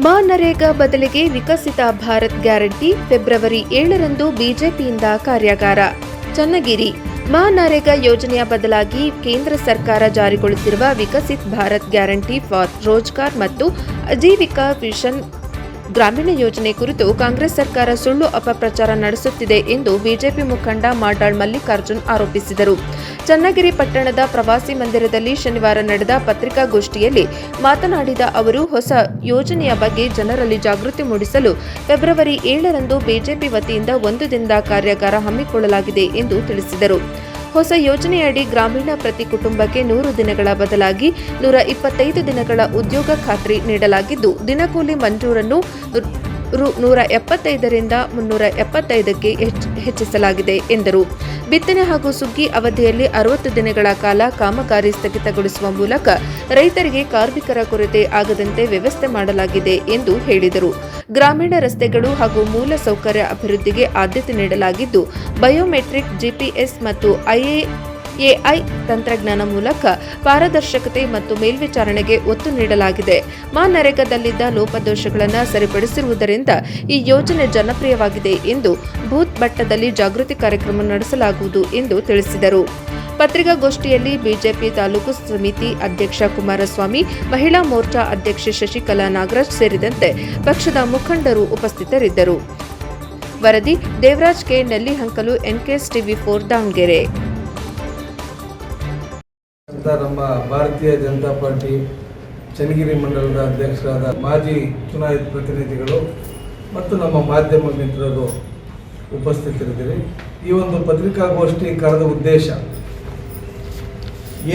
ಮಾ ಬದಲಿಗೆ ವಿಕಸಿತ Bharat guarantee February ಏಳರಂದು ಬಿಜೆಪಿಯಿಂದ ಕಾರ್ಯಾಗಾರ. ಚನ್ನಗಿರಿ ಮಾ ಯೋಜನೆಯ ಬದಲಾಗಿ ಕೇಂದ್ರ ಸರ್ಕಾರ ಜಾರಿಗೊಳಿಸಿರುವ ವಿಕಸಿತ್ ಭಾರತ್ ಗ್ಯಾರಂಟಿ ಫಾರ್ ರೋಜ್ಗಾರ್ ಮತ್ತು ಅಜೀವಿಕಾ ಮಿಷನ್ ಗ್ರಾಮೀಣ ಯೋಜನೆ ಕುರಿತು ಕಾಂಗ್ರೆಸ್ ಸರ್ಕಾರ ಸುಳ್ಳು ಅಪಪ್ರಚಾರ ನಡೆಸುತ್ತಿದೆ ಎಂದು ಬಿಜೆಪಿ ಮುಖಂಡ ಮಾಡಾಳ್ ಮಲ್ಲಿಕಾರ್ಜುನ್ ಆರೋಪಿಸಿದರು. ಚನ್ನಗಿರಿ ಪಟ್ಟಣದ ಪ್ರವಾಸಿ ಮಂದಿರದಲ್ಲಿ ಶನಿವಾರ ನಡೆದ ಪತ್ರಿಕಾಗೋಷ್ಠಿಯಲ್ಲಿ ಮಾತನಾಡಿದ ಅವರು, ಹೊಸ ಯೋಜನೆಯ ಬಗ್ಗೆ ಜನರಲ್ಲಿ ಜಾಗೃತಿ ಮೂಡಿಸಲು ಫೆಬ್ರವರಿ ಏಳರಂದು ಬಿಜೆಪಿ ವತಿಯಿಂದ ಒಂದು ದಿನದ ಕಾರ್ಯಾಗಾರ ಹಮ್ಮಿಕೊಳ್ಳಲಾಗಿದೆ ಎಂದು ತಿಳಿಸಿದರು. ಹೊಸ ಯೋಜನೆಯಡಿ ಗ್ರಾಮೀಣ ಪ್ರತಿ ಕುಟುಂಬಕ್ಕೆ ನೂರು ದಿನಗಳ ಬದಲಾಗಿ ನೂರ ಇಪ್ಪತ್ತೈದು ದಿನಗಳ ಉದ್ಯೋಗ ಖಾತ್ರಿ ನೀಡಲಾಗಿದ್ದು, ದಿನಕೂಲಿ ಮಂಜೂರನ್ನು ರು- ನೂರ ಎಪ್ಪತ್ತೈದರಿಂದ ಮುನ್ನೂರ ಎಪ್ಪತ್ತೈದಕ್ಕೆ ಹೆಚ್ಚ್- ಹೆಚ್ಚಿಸಲಾಗಿದೆ ಎಂದರು. ಬಿತ್ತನೆ ಹಾಗೂ ಸುಗ್ಗಿ ಅವಧಿಯಲ್ಲಿ ಅರವತ್ತು ದಿನಗಳ ಕಾಲ ಕಾಮಗಾರಿ ಸ್ಥಗಿತಗೊಳಿಸುವ ಮೂಲಕ ರೈತರಿಗೆ ಕಾರ್ಮಿಕರ ಕೊರತೆ ಆಗದಂತೆ ವ್ಯವಸ್ಥೆ ಮಾಡಲಾಗಿದೆ ಎಂದು ಹೇಳಿದರು. ಗ್ರಾಮೀಣ ರಸ್ತೆಗಳು ಹಾಗೂ ಮೂಲ ಸೌಕರ್ಯ ಅಭಿವೃದ್ಧಿಗೆ ಆದ್ಯತೆ ನೀಡಲಾಗಿದ್ದು, ಬಯೋಮೆಟ್ರಿಕ್, ಜಿಪಿಎಸ್ ಮತ್ತು ಐಎ ಎಐ ತಂತ್ರಜ್ಞಾನ ಮೂಲಕ ಪಾರದರ್ಶಕತೆ ಮತ್ತು ಮೇಲ್ವಿಚಾರಣೆಗೆ ಒತ್ತು ನೀಡಲಾಗಿದೆ. ಮಾ ನರೇಗಾದಲ್ಲಿದ್ದ ಲೋಪದೋಷಗಳನ್ನು ಸರಿಪಡಿಸಿರುವುದರಿಂದ ಈ ಯೋಜನೆ ಜನಪ್ರಿಯವಾಗಿದೆ ಎಂದು ಬೂತ್ ಮಟ್ಟದಲ್ಲಿ ಜಾಗೃತಿ ಕಾರ್ಯಕ್ರಮ ನಡೆಸಲಾಗುವುದು ಎಂದು ತಿಳಿಸಿದರು. ಪತ್ರಿಕಾಗೋಷ್ಠಿಯಲ್ಲಿ ಬಿಜೆಪಿ ತಾಲೂಕು ಸಮಿತಿ ಅಧ್ಯಕ್ಷ ಕುಮಾರಸ್ವಾಮಿ, ಮಹಿಳಾ ಮೋರ್ಚಾ ಅಧ್ಯಕ್ಷೆ ಶಶಿಕಲಾ ನಾಗರಾಜ್ ಸೇರಿದಂತೆ ಪಕ್ಷದ ಮುಖಂಡರು ಉಪಸ್ಥಿತರಿದ್ದರು. ವರದಿ, Devaraj K. Nellihankalu NKS TV four, Davanagere. ನಮ್ಮ ಭಾರತೀಯ ಜನತಾ ಪಾರ್ಟಿ ಚನ್ನಗಿರಿ ಮಂಡಲದ ಅಧ್ಯಕ್ಷರಾದ ಮಾಜಿ ಚುನಾಯಿತ ಪ್ರತಿನಿಧಿಗಳು ಮತ್ತು ನಮ್ಮ ಮಾಧ್ಯಮ ಮಿತ್ರರು ಉಪಸ್ಥಿತರಿದ್ದೀರಿ. ಈ ಒಂದು ಪತ್ರಿಕಾಗೋಷ್ಠಿ ಕರೆದ ಉದ್ದೇಶ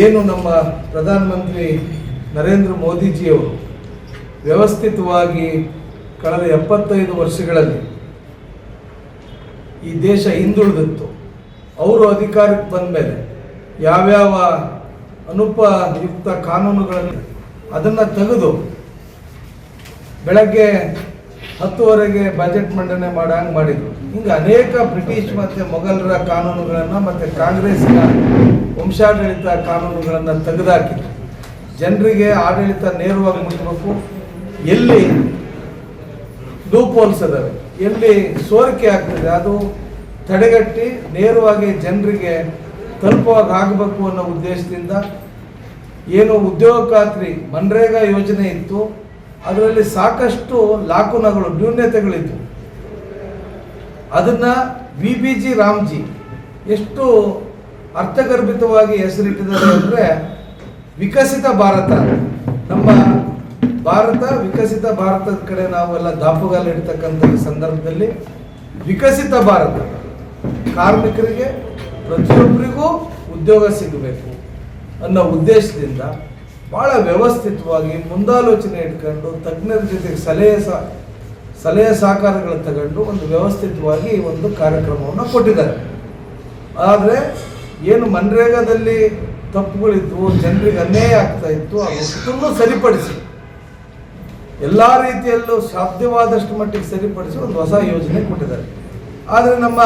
ಏನು ನಮ್ಮ ಪ್ರಧಾನಮಂತ್ರಿ ನರೇಂದ್ರ ಮೋದಿಜಿಯವರು ವ್ಯವಸ್ಥಿತವಾಗಿ ಕಳೆದ ಎಪ್ಪತ್ತೈದು ವರ್ಷಗಳಲ್ಲಿ ಈ ದೇಶ ಹಿಂದುಳಿದಿತ್ತು. ಅವರು ಅಧಿಕಾರಕ್ಕೆ ಬಂದ ಮೇಲೆ ಯಾವ್ಯಾವ ಅನುಪಯುಕ್ತ ಕಾನೂನುಗಳನ್ನು ಅದನ್ನು ತೆಗೆದು ಬೆಳಗ್ಗೆ ಹತ್ತುವರೆಗೆ ಬಜೆಟ್ ಮಂಡನೆ ಮಾಡಂಗೆ ಮಾಡಿದ್ರು. ಹಿಂಗೆ ಅನೇಕ ಬ್ರಿಟಿಷ್ ಮತ್ತು ಮೊಘಲರ ಕಾನೂನುಗಳನ್ನು ಮತ್ತು ಕಾಂಗ್ರೆಸ್ನ ವಂಶಾಡಳಿತ ಕಾನೂನುಗಳನ್ನು ತೆಗೆದಾಕಿದ್ರು. ಜನರಿಗೆ ಆಡಳಿತ ನೇರವಾಗಿ ಮುಟ್ಟಬೇಕು ಎಲ್ಲಿ ಲೂಪೋಲ್ಸ್ ಅದಾವೆ ಎಲ್ಲಿ ಸೋರಿಕೆ ಆಗ್ತದೆ, ಅದು ತಡೆಗಟ್ಟಿ ನೇರವಾಗಿ ಜನರಿಗೆ ತಲುಪುವಾಗ ಆಗಬೇಕು ಅನ್ನೋ ಉದ್ದೇಶದಿಂದ ಏನು ಉದ್ಯೋಗ ಖಾತ್ರಿ, ಮನ್ರೇಗಾ ಯೋಜನೆ ಇತ್ತು. ಅದರಲ್ಲಿ ಸಾಕಷ್ಟು ಲಾಕುನಗಳು ನ್ಯೂನ್ಯತೆಗಳಿತ್ತು ಅದನ್ನ ವಿ ಬಿ ಜಿ ರಾಮ್ಜಿ ಎಷ್ಟು ಅರ್ಥಗರ್ಭಿತವಾಗಿ ಹೆಸರಿಟ್ಟಿದ್ದಾರೆ ಅಂದರೆ ವಿಕಸಿತ ಭಾರತ. ನಮ್ಮ ಭಾರತ, ವಿಕಸಿತ ಭಾರತದ ಕಡೆ ನಾವೆಲ್ಲ ದಾಪುಗಾಲ ಇಡ್ತಕ್ಕಂಥ ಈ ಸಂದರ್ಭದಲ್ಲಿ ವಿಕಸಿತ ಭಾರತ. ಕಾರ್ಮಿಕರಿಗೆ ಪ್ರತಿಯೊಬ್ಬರಿಗೂ ಉದ್ಯೋಗ ಸಿಗಬೇಕು ಅನ್ನೋ ಉದ್ದೇಶದಿಂದ ಭಾಳ ವ್ಯವಸ್ಥಿತವಾಗಿ ಮುಂದಾಲೋಚನೆ ಇಟ್ಕೊಂಡು ತಜ್ಞರ ಜೊತೆಗೆ ಸಲಹೆ ಸಹ ಸಲಹೆ ಸಹಕಾರಗಳು ತಗೊಂಡು ಒಂದು ವ್ಯವಸ್ಥಿತವಾಗಿ ಒಂದು ಕಾರ್ಯಕ್ರಮವನ್ನು ಕೊಟ್ಟಿದ್ದಾರೆ. ಆದರೆ ಏನು ಮನ್ರೇಗಾದಲ್ಲಿ ತಪ್ಪುಗಳಿದ್ವು, ಜನರಿಗೆ ಅನ್ಯಾಯ ಆಗ್ತಾ ಇತ್ತು ಅದನ್ನು ಸರಿಪಡಿಸಿ? ಎಲ್ಲ ರೀತಿಯಲ್ಲೂ ಸಾಧ್ಯವಾದಷ್ಟು ಮಟ್ಟಿಗೆ ಸರಿಪಡಿಸಿ ಒಂದು ಹೊಸ ಯೋಜನೆ ಕೊಟ್ಟಿದ್ದಾರೆ. ಆದರೆ ನಮ್ಮ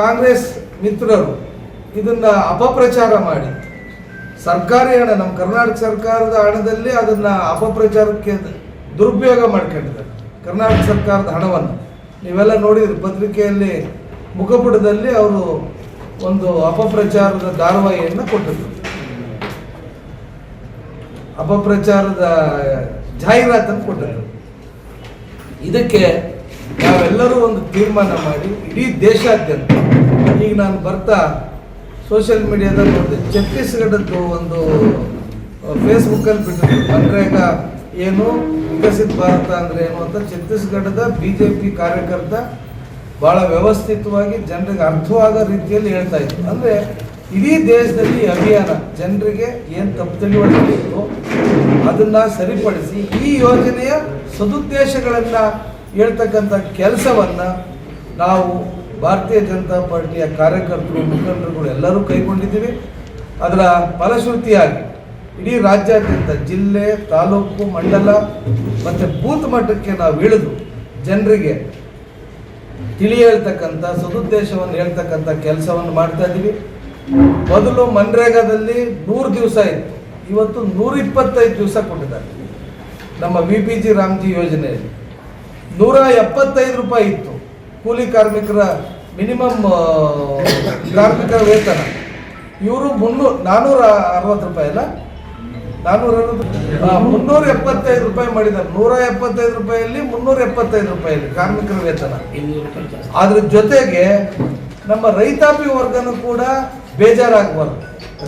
ಕಾಂಗ್ರೆಸ್ ಮಿತ್ರರು, ಇದನ್ನ ಅಪಪ್ರಚಾರ ಮಾಡಿ. ಸರ್ಕಾರಿ ಹಣ ನಮ್ಮ ಕರ್ನಾಟಕ ಸರ್ಕಾರದ ಹಣದಲ್ಲಿ ಅದನ್ನ ಅಪಪ್ರಚಾರಕ್ಕೆ ದುರುಪಯೋಗ ಮಾಡ್ಕೊಂಡಿದ್ದಾರೆ. ಕರ್ನಾಟಕ ಸರ್ಕಾರದ ಹಣವನ್ನು. ನೀವೆಲ್ಲ ನೋಡಿದ್ರಿ, ಪತ್ರಿಕೆಯಲ್ಲಿ, ಮುಖಪುಟದಲ್ಲಿ ಅವರು ಒಂದು ಅಪಪ್ರಚಾರದ ಧಾರಾವಾಹಿಯನ್ನು ಕೊಟ್ಟಿದ್ರು. ಅಪಪ್ರಚಾರದ ಜಾಹೀರಾತನ್ನು ಕೊಟ್ಟಿದ್ರು. ಇದಕ್ಕೆ ನಾವೆಲ್ಲರೂ ಒಂದು ತೀರ್ಮಾನ ಮಾಡಿ, ಇಡೀ ದೇಶಾದ್ಯಂತ ಈಗ ನಾನು ಬರ್ತಾ ಸೋಷಿಯಲ್ ಮೀಡಿಯಾದಲ್ಲಿ ನೋಡಿದೆ. ಛತ್ತೀಸ್ಗಢದ್ದು ಒಂದು ಫೇಸ್ಬುಕ್ಕಲ್ಲಿ ಬಿಟ್ಟಿದ್ದು ಮನ್ರೇಗಾ ಏನು ವಿಕಸಿತ ಭಾರತ ಅಂದರೆ ಏನು ಅಂತ ಛತ್ತೀಸ್ಗಢದ ಬಿ ಜೆ ಪಿ ಕಾರ್ಯಕರ್ತ ಭಾಳ ವ್ಯವಸ್ಥಿತವಾಗಿ ಜನರಿಗೆ ಅರ್ಥವಾಗೋ ರೀತಿಯಲ್ಲಿ ಹೇಳ್ತಾ ಇತ್ತು ಅಂದರೆ ಇಡೀ ದೇಶದಲ್ಲಿ ಅಭಿಯಾನ ಜನರಿಗೆ ಏನು ತಪ್ಪು ತಿಳುವಳಿಕೆ ಅದನ್ನು ಸರಿಪಡಿಸಿ ಈ ಯೋಜನೆಯ ಸದುದ್ದೇಶಗಳನ್ನು ಹೇಳ್ತಕ್ಕಂಥ ಕೆಲಸವನ್ನು ನಾವು ಭಾರತೀಯ ಜನತಾ ಪಾರ್ಟಿಯ ಕಾರ್ಯಕರ್ತರು, ಮುಖಂಡರುಗಳು ಎಲ್ಲರೂ ಕೈಗೊಂಡಿದ್ದೀವಿ. ಅದರ ಫಲಶ್ರುತಿಯಾಗಿ ಇಡೀ ರಾಜ್ಯಾದ್ಯಂತ ಜಿಲ್ಲೆ, ತಾಲೂಕು, ಮಂಡಲ ಮತ್ತು ಬೂತ್ ಮಟ್ಟಕ್ಕೆ ನಾವು ಇಳಿದು ಜನರಿಗೆ ತಿಳಿ ಹೇಳ್ತಕ್ಕಂಥ ಸದುದ್ದೇಶವನ್ನು ಹೇಳ್ತಕ್ಕಂಥ ಕೆಲಸವನ್ನು ಮಾಡ್ತಾ ಇದ್ದೀವಿ. ಮೊದಲು ಮನ್ರೇಗಾದಲ್ಲಿ ನೂರು ದಿವಸ ಇತ್ತು. ಇವತ್ತು ನೂರ ಇಪ್ಪತ್ತೈದು ದಿವಸ ಕೊಟ್ಟಿದ್ದಾರೆ. ನಮ್ಮ ವಿ ಪಿ ಜಿ ರಾಮ್ಜಿ ಯೋಜನೆಯಲ್ಲಿ ನೂರ ಎಪ್ಪತ್ತೈದು ರೂಪಾಯಿ ಇತ್ತು. ಕೂಲಿ ಕಾರ್ಮಿಕರ ಮಿನಿಮಮ್ ಕಾರ್ಮಿಕರ ವೇತನ. ಇವರು ಮುನ್ನೂರು ನಾನ್ನೂರ ಅರವತ್ತು ರೂಪಾಯಿ ಅಲ್ಲ? ನಾನ್ನೂರ ಮುನ್ನೂರ ಎಪ್ಪತ್ತೈದು ರೂಪಾಯಿ ಮಾಡಿದ್ದಾರೆ. ನೂರ ಎಪ್ಪತ್ತೈದು ರೂಪಾಯಿಯಲ್ಲಿ ಮುನ್ನೂರ ಎಪ್ಪತ್ತೈದು ರೂಪಾಯಿಯಲ್ಲಿ ಕಾರ್ಮಿಕರ ವೇತನ. ಅದ್ರ ಜೊತೆಗೆ ನಮ್ಮ ರೈತಾಪಿ ವರ್ಗನೂ ಕೂಡ ಬೇಜಾರಾಗಬಾರ್ದು.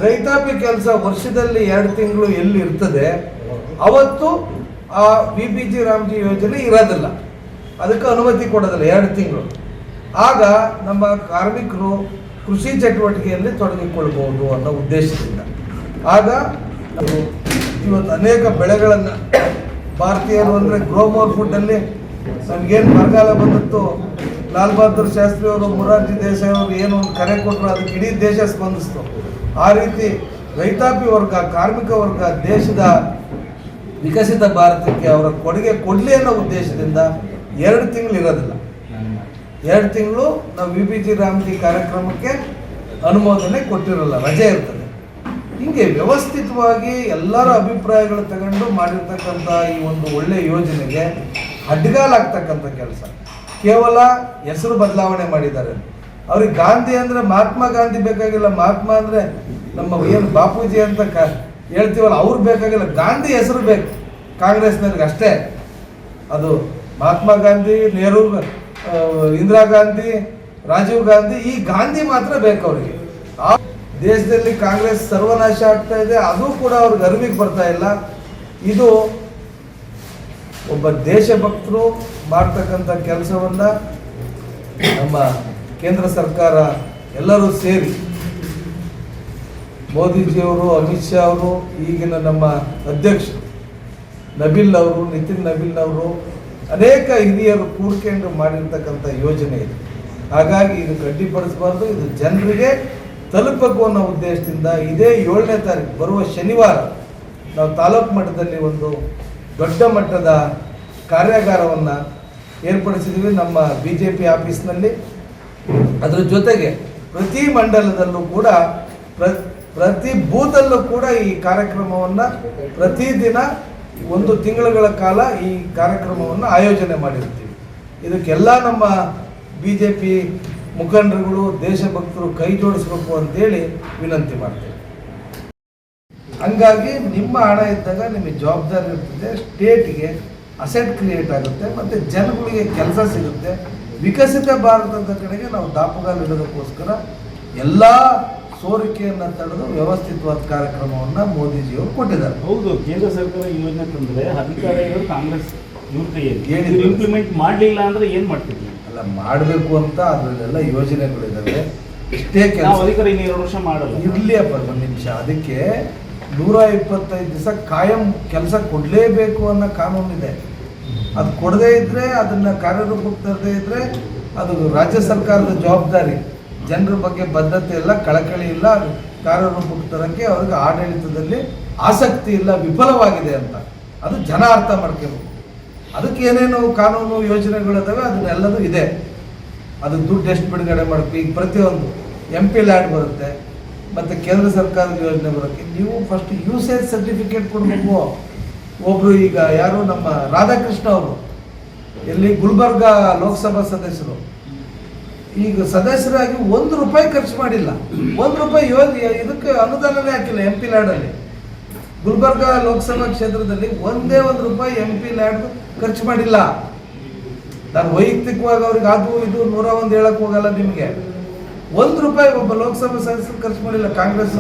ರೈತಾಪಿ ಕೆಲಸ ವರ್ಷದಲ್ಲಿ ಎರಡು ತಿಂಗಳು ಎಲ್ಲಿ ಇರ್ತದೆ ಅವತ್ತು ಆ ವಿ ಪಿ ಜಿ ರಾಮ್ಜಿ ಯೋಜನೆ ಇರೋದಿಲ್ಲ. ಅದಕ್ಕೆ ಅನುಮತಿ ಕೊಡೋದಿಲ್ಲ, ಎರಡು ತಿಂಗಳು. ಆಗ ನಮ್ಮ ಕಾರ್ಮಿಕರು ಕೃಷಿ ಚಟುವಟಿಕೆಯಲ್ಲಿ ತೊಡಗಿಕೊಳ್ಬಹುದು ಅನ್ನೋ ಉದ್ದೇಶದಿಂದ. ಆಗ ಇವತ್ತು ಅನೇಕ ಬೆಳೆಗಳನ್ನು, ಭಾರತೀಯರು ಅಂದರೆ ಗ್ರೋಮೋರ್ ಫುಡ್ಡಲ್ಲಿ ನಮಗೇನು ಬರಗಾಲ ಬಂದಿತ್ತು, ಲಾಲ್ ಬಹದ್ದೂರ್ ಶಾಸ್ತ್ರಿ ಅವರು, ಮೊರಾರ್ಜಿ ದೇಸಾಯಿ ಅವರು ಏನು ಒಂದು ಕರೆ ಕೊಟ್ಟರು ಅದಕ್ಕೆ ಇಡೀ ದೇಶ ಸ್ಪಂದಿಸ್ತು. ಆ ರೀತಿ ರೈತಾಪಿ ವರ್ಗ, ಕಾರ್ಮಿಕ ವರ್ಗ, ದೇಶದ ವಿಕಸಿತ ಭಾರತಕ್ಕೆ ಅವರ ಕೊಡುಗೆ ಕೊಡಲಿ ಅನ್ನೋ ಉದ್ದೇಶದಿಂದ ಎರಡು ತಿಂಗಳು ಇರೋದಿಲ್ಲ. ಎರಡು ತಿಂಗಳು ನಾವು ವಿ ಬಿ ಜಿ ರಾಮ್ಜಿ ಕಾರ್ಯಕ್ರಮಕ್ಕೆ ಅನುಮೋದನೆ ಕೊಟ್ಟಿರಲ್ಲ, ರಜೆ ಇರ್ತದೆ. ಹಿಂಗೆ ವ್ಯವಸ್ಥಿತವಾಗಿ ಎಲ್ಲರ ಅಭಿಪ್ರಾಯಗಳು ತಗೊಂಡು ಮಾಡಿರ್ತಕ್ಕಂಥ ಈ ಒಂದು ಒಳ್ಳೆಯ ಯೋಜನೆಗೆ ಅಡ್ಡಗಾಲಾಗ್ತಕ್ಕಂಥ ಕೆಲಸ. ಕೇವಲ ಹೆಸರು ಬದಲಾವಣೆ ಮಾಡಿದ್ದಾರೆ. ಅವ್ರಿಗೆ ಗಾಂಧಿ ಅಂದರೆ ಮಹಾತ್ಮ ಗಾಂಧಿ ಬೇಕಾಗಿಲ್ಲ, ಮಹಾತ್ಮ ಅಂದರೆ ನಮ್ಮ ಏನು ಬಾಪೂಜಿ ಅಂತ ಕ ಹೇಳ್ತೀವಲ್ಲ, ಅವ್ರು ಬೇಕಾಗಿಲ್ಲ, ಗಾಂಧಿ ಹೆಸರು ಬೇಕು. ಕಾಂಗ್ರೆಸ್ನವ್ರಿಗೆ ಅಷ್ಟೇ. ಅದು ಮಹಾತ್ಮ ಗಾಂಧಿ, ನೆಹರು ಇಂದಿರಾ ಗಾಂಧಿ, ರಾಜೀವ್ ಗಾಂಧಿ, ಈ ಗಾಂಧಿ ಮಾತ್ರ ಬೇಕು ಅವರಿಗೆ. ದೇಶದಲ್ಲಿ ಕಾಂಗ್ರೆಸ್ ಸರ್ವನಾಶ ಆಗ್ತಾ ಇದೆ, ಅದು ಕೂಡ ಅವ್ರಿಗೆ ಅರಿವಿಗೆ ಬರ್ತಾ ಇಲ್ಲ. ಇದು ಒಬ್ಬ ದೇಶಭಕ್ತರು ಮಾಡ್ತಕ್ಕಂಥ ಕೆಲಸವನ್ನ ನಮ್ಮ ಕೇಂದ್ರ ಸರ್ಕಾರ ಎಲ್ಲರೂ ಸೇರಿ, ಮೋದಿಜಿಯವರು, ಅಮಿತ್ ಶಾ ಅವರು, ಈಗಿನ ನಮ್ಮ ಅಧ್ಯಕ್ಷ ನಬಿಲ್ ಅವರು, ನಿತಿನ್ ನಬಿಲ್ ಅವರು ಅನೇಕ ಹಿರಿಯರು ಕೂಡ್ಕೊಂಡು ಮಾಡಿರ್ತಕ್ಕಂಥ ಯೋಜನೆ ಇದೆ. ಹಾಗಾಗಿ ಇದು ಅಡ್ಡಿಪಡಿಸಬಾರ್ದು ಇದು ಜನರಿಗೆ ತಲುಪಬೇಕು ಅನ್ನೋ ಉದ್ದೇಶದಿಂದ ಇದೇ ಏಳನೇ ತಾರೀಕು, ಬರುವ ಶನಿವಾರ ನಾವು ತಾಲೂಕು ಮಟ್ಟದಲ್ಲಿ ಒಂದು ದೊಡ್ಡ ಮಟ್ಟದ ಕಾರ್ಯಾಗಾರವನ್ನು ಏರ್ಪಡಿಸಿದ್ವಿ ನಮ್ಮ ಬಿ ಜೆ ಪಿ ಆಫೀಸ್ನಲ್ಲಿ. ಅದರ ಜೊತೆಗೆ ಪ್ರತಿ ಮಂಡಲದಲ್ಲೂ ಕೂಡ ಪ್ರ, ಪ್ರತಿ ಬೂತಲ್ಲೂ ಕೂಡ ಈ ಕಾರ್ಯಕ್ರಮವನ್ನು ಪ್ರತಿದಿನ ಒಂದು ತಿಂಗಳುಗಳ ಕಾಲ ಈ ಕಾರ್ಯಕ್ರಮವನ್ನು ಆಯೋಜನೆ ಮಾಡಿರ್ತೀವಿ. ಇದಕ್ಕೆಲ್ಲ ನಮ್ಮ ಬಿ ಜೆ ಪಿ ಮುಖಂಡರುಗಳು, ದೇಶಭಕ್ತರು ಕೈ ಜೋಡಿಸ್ಬೇಕು ಅಂತೇಳಿ ವಿನಂತಿ ಮಾಡ್ತೇವೆ. ಹಂಗಾಗಿ ನಿಮ್ಮ ಹಣ ಇದ್ದಾಗ ನಿಮಗೆ ಜವಾಬ್ದಾರಿ ಇರ್ತದೆ, ಸ್ಟೇಟ್ಗೆ ಅಸೆಟ್ ಕ್ರಿಯೇಟ್ ಆಗುತ್ತೆ, ಮತ್ತು ಜನಗಳಿಗೆ ಕೆಲಸ ಸಿಗುತ್ತೆ. ವಿಕಸಿತ ಭಾರತದ ಕಡೆಗೆ ನಾವು ದಾಪುಗಾಲಿಡೋದಕ್ಕೋಸ್ಕರ ಎಲ್ಲ ಸೋರಿಕೆಯನ್ನು ತಡೆದು ವ್ಯವಸ್ಥಿತವಾದ ಕಾರ್ಯಕ್ರಮವನ್ನು ಮೋದಿಜಿಯವರು ಕೊಟ್ಟಿದ್ದಾರೆ. ಹೌದು ಕೇಂದ್ರ ಸರ್ಕಾರ ಯೋಜನೆ ತಂದರೆ ಅಧಿಕಾರ ಇರೋದು ಕಾಂಗ್ರೆಸ್ ಇವ್ರ ಕೈಯಲ್ಲಿ. ಇಂಪ್ಲಿಮೆಂಟ್ ಮಾಡಲಿಲ್ಲ ಅಂದ್ರೆ ಏನ್ ಮಾಡ್ತಿದ್ವಿ ಅಲ್ಲ ಮಾಡಬೇಕು ಅಂತ ಅದರಲ್ಲೆಲ್ಲ ಯೋಜನೆಗಳಿದ್ದಾವೆ ಇಷ್ಟೇ ಕೆಲಸ. ಅಧಿಕಾರ ಇನ್ನು ಎರಡು ವರ್ಷ ಮಾಡಲ್ಲ. ಇರ್ಲಿ ಅಪ್ಪ ಒಂದು ನಿಮಿಷ. ಅದಕ್ಕೆ ನೂರ ಇಪ್ಪತ್ತೈದು ದಿವಸ ಕಾಯಂ ಕೆಲಸ ಕೊಡಲೇಬೇಕು ಅನ್ನೋ ಕಾನೂನಿದೆ. ಅದು ಕೊಡದೇ ಇದ್ರೆ ಅದನ್ನ ಕಾರ್ಯರೂಪಕ್ಕೆ ತರದೇ ಇದ್ರೆ ಅದು ರಾಜ್ಯ ಸರ್ಕಾರದ ಜವಾಬ್ದಾರಿ. ಜನರ ಬಗ್ಗೆ ಬದ್ಧತೆ ಇಲ್ಲ, ಕಳಕಳಿ ಇಲ್ಲ ಕಾರ್ಯರೂಪಕ್ಕೆ ತರಕ್ಕೆ ಅವ್ರಿಗೆ ಆಡಳಿತದಲ್ಲಿ ಆಸಕ್ತಿ ಇಲ್ಲ, ವಿಫಲವಾಗಿದೆ ಅಂತ. ಅದು ಜನ ಅರ್ಥ ಮಾಡ್ಕೋಬೇಕು. ಅದಕ್ಕೆ ಏನೇನು ಕಾನೂನು ಯೋಜನೆಗಳಿದಾವೆ ಅದನ್ನೆಲ್ಲದೂ ಇದೆ. ಅದು ದುಡ್ಡು ಎಷ್ಟು ಬಿಡುಗಡೆ ಮಾಡಬೇಕು? ಈಗ ಪ್ರತಿಯೊಂದು ಎಂ ಪಿ ಲ್ಯಾಂಡ್ ಬರುತ್ತೆ, ಮತ್ತು ಕೇಂದ್ರ ಸರ್ಕಾರದ ಯೋಜನೆ ಬರುತ್ತೆ. ನೀವು ಫಸ್ಟ್ ಯೂಸೇಜ್ ಸರ್ಟಿಫಿಕೇಟ್ ಕೊಡಬೇಕು. ಒಬ್ಬರು ಈಗ ಯಾರು ನಮ್ಮ ರಾಧಾಕೃಷ್ಣ ಅವರು, ಎಲ್ಲಿ ಗುಲ್ಬರ್ಗ ಲೋಕಸಭಾ ಸದಸ್ಯರು ಈಗ ಸದಸ್ಯರಾಗಿ ಒಂದು ರೂಪಾಯಿ ಖರ್ಚು ಮಾಡಿಲ್ಲ. ಒಂದು ರೂಪಾಯಿ ಯೋಜನೆ ಇದಕ್ಕೆ ಅನುದಾನನೇ ಹಾಕಿಲ್ಲ ಎಂ ಪಿ ಲ್ಯಾಡಲ್ಲಿ. ಗುಲ್ಬರ್ಗ ಲೋಕಸಭಾ ಕ್ಷೇತ್ರದಲ್ಲಿ ಒಂದೇ ಒಂದು ರೂಪಾಯಿ ಎಂ ಪಿ ಲ್ಯಾಡ್ ಖರ್ಚು ಮಾಡಿಲ್ಲ. ನಾನು ವೈಯಕ್ತಿಕವಾಗಿ ಅವ್ರಿಗೆ ಅದು ಇದು ನೂರ ಒಂದು ಹೇಳಕ್ ಹೋಗಲ್ಲ ನಿಮಗೆ. ಒಂದು ರೂಪಾಯಿ ಒಬ್ಬ ಲೋಕಸಭಾ ಸದಸ್ಯರು ಖರ್ಚು ಮಾಡಿಲ್ಲ ಕಾಂಗ್ರೆಸ್.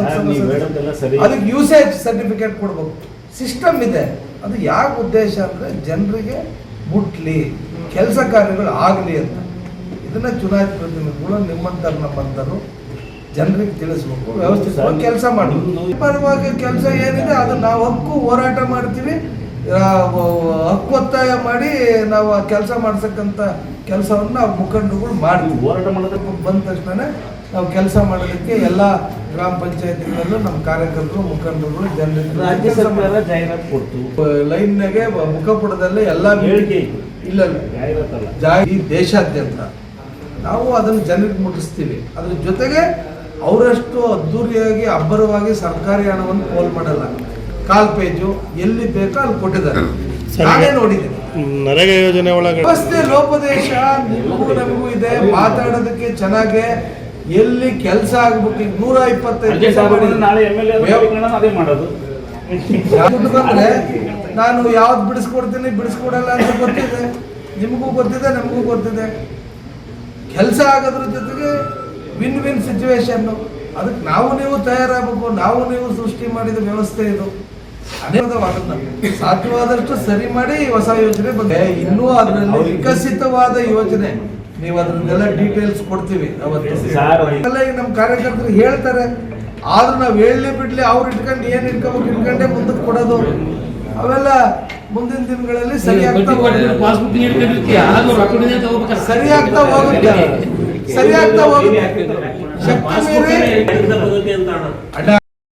ಅದಕ್ಕೆ ಯೂಸೇಜ್ ಸರ್ಟಿಫಿಕೇಟ್ ಕೊಡ್ಬೇಕು. ಸಿಸ್ಟಮ್ ಇದೆ. ಅದು ಯಾವ ಉದ್ದೇಶ ಅಂದ್ರೆ ಜನರಿಗೆ ಮುಟ್ಲಿ. ಕೆಲಸ ಕಾರ್ಯಗಳು ಆಗಲಿ ಅಂತ. ಇದನ್ನ ಚುನಾಯಿತ ಪ್ರತಿನಿಧಿಗಳು ನಿಮ್ಮಂತರು ಬಂದರು ಜನರಿಗೆ ತಿಳಿಸ್ಬೇಕು. ವ್ಯವಸ್ಥಿತವಾಗಿ ಕೆಲಸ ಮಾಡಬೇಕು ನಿಮ್ದು- ಪರವಾಗಿ ಕೆಲಸ ಏನಿದೆ ಅದು ನಾವು ಹಕ್ಕು ಹೋರಾಟ ಮಾಡ್ತೀವಿ. ಹಕ್ಕು ಒತ್ತಾಯ ಮಾಡಿ ನಾವು ಆ ಕೆಲಸ ಮಾಡ್ಸಕ್ಕಂಥ ಕೆಲಸವನ್ನು ನಾವು ಮುಖಂಡಗಳು ಮಾಡಿದ್ವಿ ಮಾಡ್ತೀವಿ. ಹೋರಾಟ ಮಾಡೋದಕ್ಕೆ ಬಂದ ತಕ್ಷಣ ನಾವು ಕೆಲಸ ಮಾಡೋದಕ್ಕೆ ಎಲ್ಲ ಗ್ರಾಮ ಪಂಚಾಯತಿಗಳಲ್ಲೂ ನಮ್ಮ ಕಾರ್ಯಕರ್ತರು ಮುಖಂಡರುಗಳು ಜನರಿಗೆ ಜಾಹೀರಾತು ಕೊಡ್ತು. ಲೈನ್ನಾಗೆ ಮುಖಪುಟದಲ್ಲೇ ಎಲ್ಲ ಹೇಳಿಕೆ ಇಲ್ಲ ಜಾಹೀರಾತಲ್ಲ. ದೇಶಾದ್ಯಂತ ನಾವು ಅದನ್ನು ಜನರಿಗೆ ಮುಟ್ಟಿಸ್ತೀವಿ. ಅದ್ರ ಜೊತೆಗೆ ಅವರಷ್ಟು ಅದ್ದೂರಿಯಾಗಿ ಅಬ್ಬರವಾಗಿ ಸರ್ಕಾರಿ ಹಣವನ್ನು ಪೋಲ್ ಮಾಡಲ್ಲ. ಕಾಲ್ ಪೇಜು ಎಲ್ಲಿ ಬೇಕೋ ಅಲ್ಲಿ ಕೊಟ್ಟಿದ್ದಾರೆ. ನಾನೇ ನೋಡಿದ್ದೀನಿ ನರೇಗಾ ಯೋಜನೆ ಒಳಗಡೆ. ವ್ಯವಸ್ಥೆ ಲೋಪದೇಶ ನಿಮಗೂ ನಮಗೂ ಇದೆ. ಮಾತಾಡೋದಕ್ಕೆ ಚೆನ್ನಾಗೆ ಎಲ್ಲಿ ಕೆಲಸ ಆಗ್ಬಿಟ್ಟು ನೂರ ಇಪ್ಪತ್ತೈದು ಬಂದ್ರೆ ನಾನು ಯಾವ್ದು ಬಿಡಿಸ್ಕೊಡ್ತೀನಿ ಬಿಡಿಸ್ಕೊಡಲ್ಲ ಅಂತ ಗೊತ್ತಿದೆ. ನಿಮಗೂ ಗೊತ್ತಿದೆ ನಮಗೂ ಗೊತ್ತಿದೆ. ಕೆಲಸ ಆಗೋದ್ರ ಜೊತೆಗೆ ವಿನ್ ವಿನ್ ಸಿಚುವೇಶನ್ ಅದಕ್ಕೆ ನಾವು ನೀವು ತಯಾರಾಗಬೇಕು ನಾವು ನೀವು ಸೃಷ್ಟಿ ಮಾಡಿದ ವ್ಯವಸ್ಥೆ ಇದು. ಸಾಧ್ಯವಾದಷ್ಟು ಸರಿ ಮಾಡಿ ಹೊಸ ಯೋಜನೆ ಬಗ್ಗೆ ಇನ್ನೂ ಅದರಲ್ಲಿ ವಿಕಸಿತವಾದ ಯೋಜನೆ. ನೀವು ಅದನ್ನೆಲ್ಲ ಡೀಟೇಲ್ಸ್ ಕೊಡ್ತೀವಿ ಅವತ್ತು. ನಮ್ಮ ಕಾರ್ಯಕರ್ತರು ಹೇಳ್ತಾರೆ. ಆದ್ರೂ ನಾವು ಹೇಳಲಿ ಬಿಡ್ಲಿ ಅವ್ರು ಇಟ್ಕೊಂಡು ಏನ್ ಇಟ್ಕೋಬೇಕು ಇಟ್ಕೊಂಡೆ ಮುಂದಕ್ಕೆ ಕೊಡೋದು. ಅವೆಲ್ಲ ಮುಂದಿನ ದಿನಗಳಲ್ಲಿ ಸರಿಯಾಗ್ತಾ ಆಗ್ತಾ ಹೋಗುತ್ತೆ. ಸರಿಯಾಗ್ತಾ ಹೋಗುತ್ತೆ.